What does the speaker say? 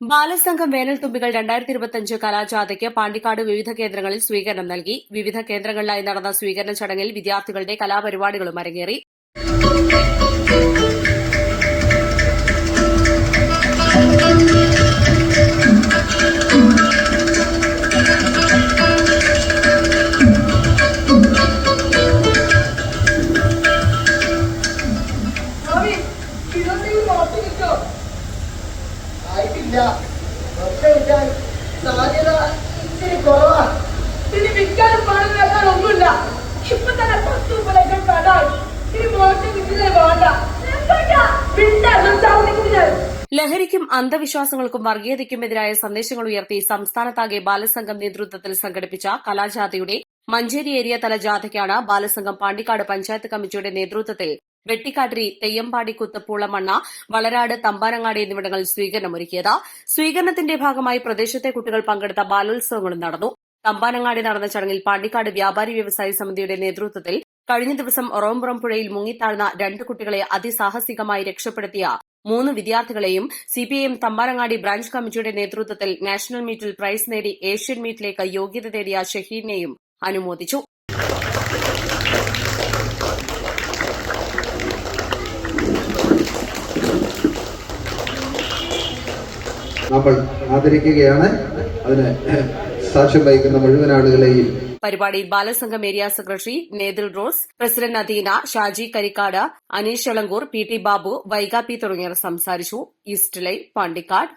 ബാലസംഘം വേനൽത്തുമ്പികൾ രണ്ടായിരത്തി ഇരുപത്തിയഞ്ച് കലാജാഥയ്ക്ക് പാണ്ടിക്കാട് വിവിധ കേന്ദ്രങ്ങളിൽ സ്വീകരണം നൽകി. വിവിധ കേന്ദ്രങ്ങളിലായി നടന്ന സ്വീകരണ ചടങ്ങിൽ വിദ്യാർത്ഥികളുടെ കലാപരിപാടികളും അരങ്ങേറി. സ്വാമി, ആയിട്ടില്ല ഒക്കെ വിൽക്കാൻ സാധ്യത ഇച്ചിരി കുറവാ. ഇനി വിൽക്കാനും പണം വെക്കാൻ ഒന്നുമില്ല. ഇപ്പൊ തന്നെ പത്ത് മുപ്പതൊക്കെ കടായി. ഇനി മോശം കിട്ടുന്നേ വേണ്ട. ലഹരിക്കും അന്ധവിശ്വാസങ്ങൾക്കും വർഗീയതയ്ക്കുമെതിരായ സന്ദേശങ്ങൾ ഉയർത്തി സംസ്ഥാനത്താകെ ബാലസംഘം നേതൃത്വത്തിൽ സംഘടിപ്പിച്ച കലാജാഥയുടെ മഞ്ചേരി ഏരിയ തല ജാഥയ്ക്കാണ് ബാലസംഘം പാണ്ടിക്കാട് പഞ്ചായത്ത് കമ്മിറ്റിയുടെ നേതൃത്വത്തിൽ വെട്ടിക്കാട്ടിരി തെയ്യമ്പാടി കുത്തപ്പൂളമണ്ണ വളരാട് തമ്പാനങ്ങാടി എന്നിവിടങ്ങളിൽ സ്വീകരണമൊരുക്കിയത് സ്വീകരണത്തിന്റെ ഭാഗമായി പ്രദേശത്തെ കുട്ടികൾ പങ്കെടുത്ത ബാലോത്സവങ്ങളും നടന്നു. തമ്പാനങ്ങാടി നടന്ന ചടങ്ങിൽ പാണ്ടിക്കാട് വ്യാപാരി വ്യവസായി സമിതിയുടെ നേതൃത്വത്തിൽ കഴിഞ്ഞ ദിവസം ഒറോംപുറം പുഴയിൽ മുങ്ങിത്താഴ്ന്ന രണ്ട് കുട്ടികളെ അതിസാഹസികമായി രക്ഷപ്പെടുത്തിയ മൂന്ന് വിദ്യാർത്ഥികളെയും സിപിഐഎം തമ്പാനങ്ങാടി ബ്രാഞ്ച് കമ്മിറ്റിയുടെ നേതൃത്വത്തിൽ നാഷണൽ മീറ്റിൽ പ്രൈസ് നേടി ഏഷ്യൻ മീറ്റിലേക്ക് യോഗ്യത നേടിയ ഷഹീദിനെയും അനുമോദിച്ചു. നമ്മൾ ആദരിക്കുകയാണ്. അതിന് സാക്ഷ്യം വഹിക്കുന്ന മുഴുവൻ ആളുകളെയും പരിപാടിയിൽ Balasangham area secretary Nethil Rose president Adeena Shaji Karikkad Aneesh Elankur P T Babu Vaiga P തുടങ്ങിയവർ സംസാരിച്ചു. ഈസ്റ്റ് പാണ്ടിക്കാട്.